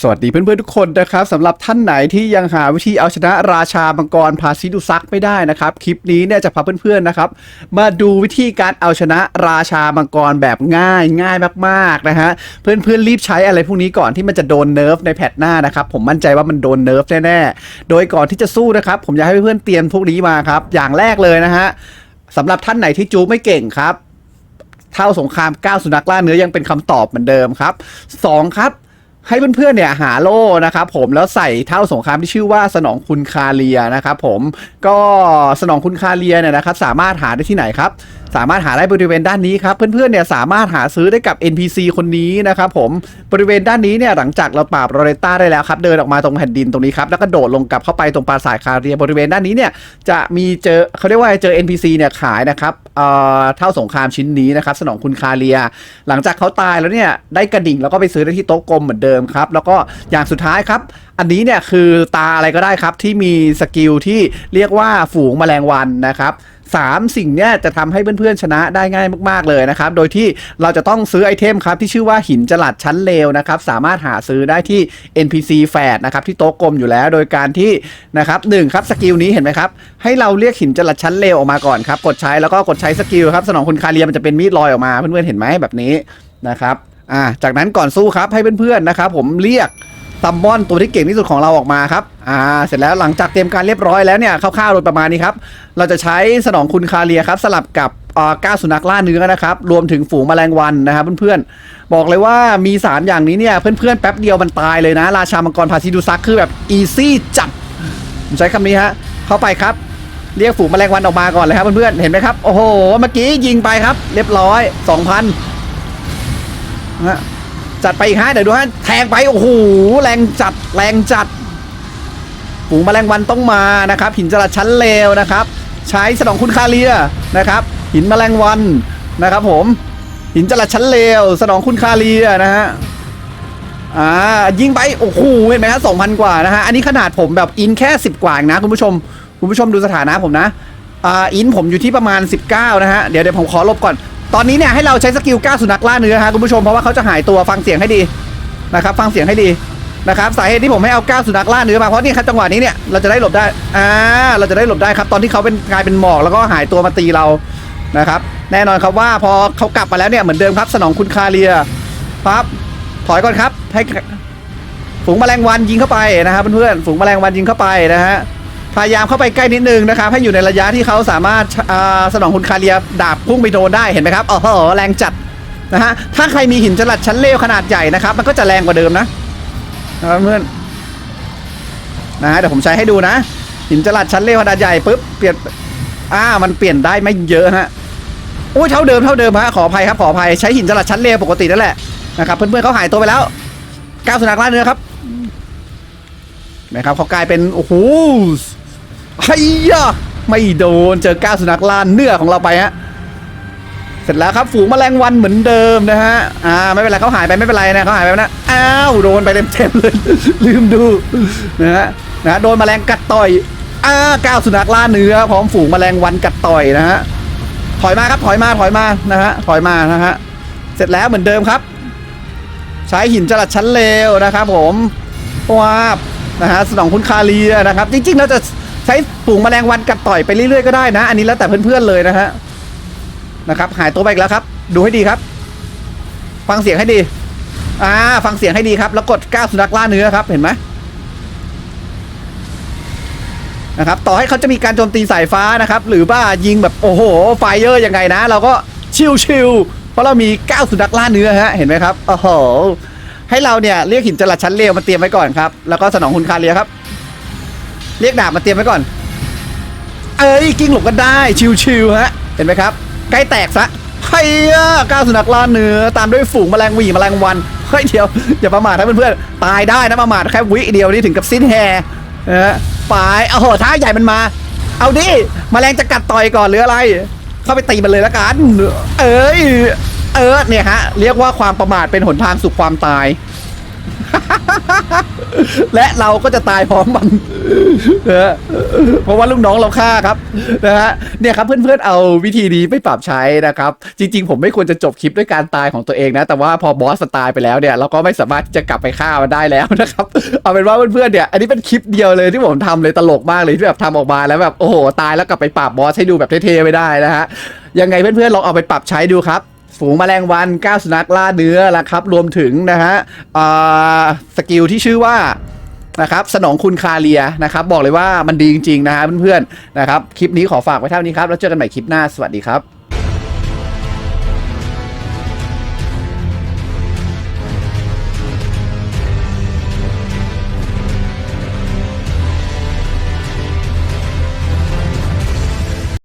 สวัสดีเพื่อนๆทุกคนนะครับสำหรับท่านไหนที่ยังหาวิธีเอาชนะราชามังกรพาซิดุซักไม่ได้นะครับ คลิปนี้เนี่ยจะพาเพื่อนๆนะครับ มาดูวิธีการเอาชนะราชามังกรแบบง่ายง่ายมากๆนะฮะเพื่อนๆรีบใช้อะไรพวกนี้ก่อนที่มันจะโดนเนิร์ฟในแพทหน้านะครับ ผมมั่นใจว่ามันโดนเนิร์ฟแน่ๆโดยก่อนที่จะสู้นะครับ ผมอยากให้เพื่อนๆเตรียมพวกนี้มาครับ อย่างแรกเลยนะฮะสำหรับท่านไหนที่จูไม่เก่งครับ เท่าสงครามก้าวสุนัขล่าเนื้อยังเป็นคำตอบเหมือนเดิมครับสองครับ ให้เพื่อนๆเนี่ยหาโล่นะครับผมแล้วใส่เท่าสงครามที่ชื่อว่าสนองคุณคาเลียนะครับผมก็สนองคุณคาเลียเนี่ยนะครับสามารถหาได้ที่ไหนครับ สามารถหาได้บริเวณด้านนี้ครับ เพื่อนๆเนี่ยสามารถหาซื้อได้กับ NPC คนนี้นะครับผมบริเวณด้านนี้เนี่ยหลังจากเราปราบโรเรต้าได้แล้วครับเดินออกมาตรงแผ่นดินตรงนี้ครับแล้วก็โดดลงกลับเข้าไปตรงปราสาทคาเรียบริเวณด้านนี้เนี่ยจะมีเจอเขาเรียกว่าเจอ NPC เนี่ยขายนะครับเอ่อเท่าสงครามชิ้นนี้นะครับสนองคุณคาเลีย หลังจากเขาตายแล้วเนี่ยได้กระดิ่งแล้วก็ไปซื้อได้ที่โต๊ะกลมเหมือนเดิมครับแล้วก็อย่างสุดท้ายครับอันนี้เนี่ยคือตาอะไรก็ได้ครับที่มีสกิลที่เรียกว่าฝูงแมลงวันนะครับ สามสิ่งเนี่ยจะทำให้เพื่อนๆชนะได้ง่ายมากๆเลยนะครับ โดยที่เราจะต้องซื้อไอเทมครับที่ชื่อว่าหินจลัดชั้นเลวนะครับสามารถหาซื้อได้ที่ NPC แฟดนะครับที่โต๊ะกลมอยู่แล้ว โดยการที่นะครับหนึ่งครับสกิลนี้เห็นไหมครับให้เราเรียกหินจลัดชั้นเลวออกมาก่อนครับกดใช้แล้วก็กดใช้สกิลครับสนองคุณคาเรียมันจะเป็นมีดลอยออกมาเพื่อนๆเห็นไหมแบบนี้นะครับอ่าจากนั้นก่อนสู้ครับให้เพื่อนๆนะครับผมเรียก ซัมมอนตัวที่เก่งที่สุดของเราออกมาครับ อ่า เสร็จแล้วหลังจากเตรียมการเรียบร้อยแล้วเนี่ยคร่าวๆโดยประมาณนี้ครับ เราจะใช้สนองคุณคาเลียครับสลับกับอ่าก้าสุนัขล่าเนื้อนะครับ รวมถึงฝูงแมลงวันนะครับเพื่อนๆ บอกเลยว่ามีสารอย่างนี้เนี่ย เพื่อนๆ แป๊บเดียวมันตายเลยนะ ราชามังกรพาซิดูซักคือแบบอีซี่จัดผมใช้คำนี้ฮะ เข้าไปครับ เรียกฝูงแมลงวันออกมาก่อนเลยครับเพื่อนๆ เห็นไหมครับ โอ้โห เมื่อกี้ยิงไปครับ เรียบร้อย 2,000ฮะ จัดไปอีกฮะเดี๋ยวดูฮะแทงไปโอ้โหแรงจัดแรงจัดฝูงแมลงวันต้องมานะครับ หินจรัสชั้นเลวนะครับ ใช้สนองคุณคาเลียนะครับ หินแมลงวันนะครับ ผม หินจรัสชั้นเลวสนองคุณคาเลียนะฮะอ่ายิงไปโอ้โหเห็นไหมฮะสองพันกว่านะฮะอันนี้ขนาดผมแบบอินแค่10กว่างนะคุณผู้ชมคุณผู้ชมดูสถานะผมนะอ่าอินผมอยู่ที่ประมาณ 19 นะฮะเดี๋ยวเดี๋ยวผมขอลบก่อน ตอนนี้เนี่ยให้เราใช้สกิลก้าวสุนัขล่าเนื้อฮะคุณผู้ชมเพราะว่าเขาจะหายตัวฟังเสียงให้ดีนะครับ ฟังเสียงให้ดีนะครับสาเหตุที่ผมให้เอาก้าวสุนัขล่าเนื้อมาเพราะนี่ครับจังหวะนี้เนี่ยเราจะได้หลบได้อ่าเราจะได้หลบได้ครับ ตอนที่เขาเป็นกลายเป็นหมอกแล้วก็หายตัวมาตีเรานะครับแน่นอนครับว่าพอเขากลับมาแล้วเนี่ยเหมือนเดิมครับสนองคุณคาเลียปั๊บถอยก่อนครับให้ฝูงแมลงวันยิงเข้าไปนะครับเพื่อนๆฝูงแมลงวันยิงเข้าไปนะฮะ พยายามเข้าไปใกล้นิดนึงนะครับให้อยู่ในระยะที่เขาสามารถอ่าสนองคุณคาเรียดาบพุ่งไปโดนได้เห็นไหมครับอ้โหแรงจัดนะฮะถ้าใครมีหินจลัดชั้นเลวขนาดใหญ่นะครับ มันก็จะแรงกว่าเดิมนะนะเพื่อนนะฮะเดี๋ยวผมใช้ให้ดูนะ หินจลัดชั้นเลวขนาดใหญ่ปุ๊บเปลี่ยนอ่ามันเปลี่ยนได้ไม่เยอะฮะโอ้ยเท่าเดิมเท่าเดิมฮะขออภัยครับขออภัยใช้หินจลัดชั้นเลวปกตินั่นแหละนะครับเพื่อนๆเขาหายตัวไปแล้วก้าวสุนัขล่าเนื้อครับนะครับเขากลายเป็นโอ้โห ไฮยะไม่โดนเจอก้าวสุนัขล่าเนื้อของเราไปฮะเสร็จแล้วครับฝูงแมลงวันเหมือนเดิมนะฮะอ่าไม่เป็นไรเขาหายไปไม่เป็นไรนะเขาหายไปนะอ้าวโดนไปเต็มๆเลย ลืมดูนะฮะนะฮะโดนแมลงกัดต่อยอ้าก้าวสุนัขล่าเนื้อพร้อมฝูงแมลงวันกัดต่อยนะฮะถอยมาครับถอยมาถอยมานะฮะถอยมานะฮะเสร็จแล้วเหมือนเดิมครับ ใช้หินจรัสชั้นเลวนะครับ ผมว้าบนะฮะสนองคุณคาเลียนะครับ จริงๆเราจะ ใช้ฝูงแมลงวันกัดต่อยไปเรื่อยๆก็ได้นะ อันนี้แล้วแต่เพื่อนๆเลยนะฮะนะครับหายตัวไปอีกแล้วครับ ดูให้ดีครับ ฟังเสียงให้ดีอ่าฟังเสียงให้ดีครับ แล้วกดก้าวสุนัขล่าเนื้อครับ เห็นไหมนะครับต่อให้เขาจะมีการโจมตีสายฟ้านะครับ หรือว่ายิงแบบโอ้โหไฟเยอร์ยังไงนะ เราก็ชิวๆเพราะเรามีก้าวสุนัขล่าเนื้อฮะเห็นไหมครับโอ้โหให้เราเนี่ยเรียกหินจรัสชั้นเลวมาเตรียมไว้ก่อนครับแล้วก็สนองคุณคาเลียครับ เรียกดาบมาเตรียมไว้ก่อน เอ้ยกิ้งหลบกันได้ชิวๆฮะ เห็นไหมครับ ใกล้แตกซะเฮ้ยก้าวสุนัขล่าเนื้อตามด้วยฝูงแมลงวีแมลงวันเฮ้ยเดี๋ยวอย่าประมาทนะเพื่อนๆตายได้นะประมาทแค่วิเดียวนี่ถึงกับสิ้นแฮนะฮะไปโอ้โหท้าใหญ่มันมา เอาดิแมลงจะกัดต่อยก่อนหรืออะไร เข้าไปตีมันเลยละกัน เอ้ยเออเนี่ยฮะ เรียกว่าความประมาทเป็นหนทางสู่ความตาย และเราก็จะตายพร้อมมันนะเพราะว่าลูกน้องเราฆ่าครับนะฮะเนี่ยครับเพื่อนๆเอาวิธีนี้ไปปรับใช้นะครับ จริง ๆ ผมไม่ควรจะจบคลิปด้วยการตายของตัวเองนะ แต่ว่าพอบอสตายไปแล้วเนี่ย เราก็ไม่สามารถที่จะกลับไปฆ่ามันได้แล้วนะครับ เอาเป็นว่าเพื่อนๆเนี่ย อันนี้เป็นคลิปเดียวเลยที่ผมทำเลยตลกมากเลยที่แบบทำออกมาแล้วแบบโอ้โหตายแล้วกลับไปปราบบอสให้ดูแบบเท่ๆไม่ได้นะฮะยังไงเพื่อนๆลองเอาไปปรับใช้ดูครับ ฝูงแมลงวันก้าวสุนัขล่าเนื้อนะครับ รวมถึงนะฮะสกิลที่ชื่อว่านะครับสนองคุณคาเลียนะครับ บอกเลยว่ามันดีจริงๆนะฮะเพื่อนๆนะครับ คลิปนี้ขอฝากไว้เท่านี้ครับ แล้วเจอกันใหม่คลิปหน้าสวัสดีครับ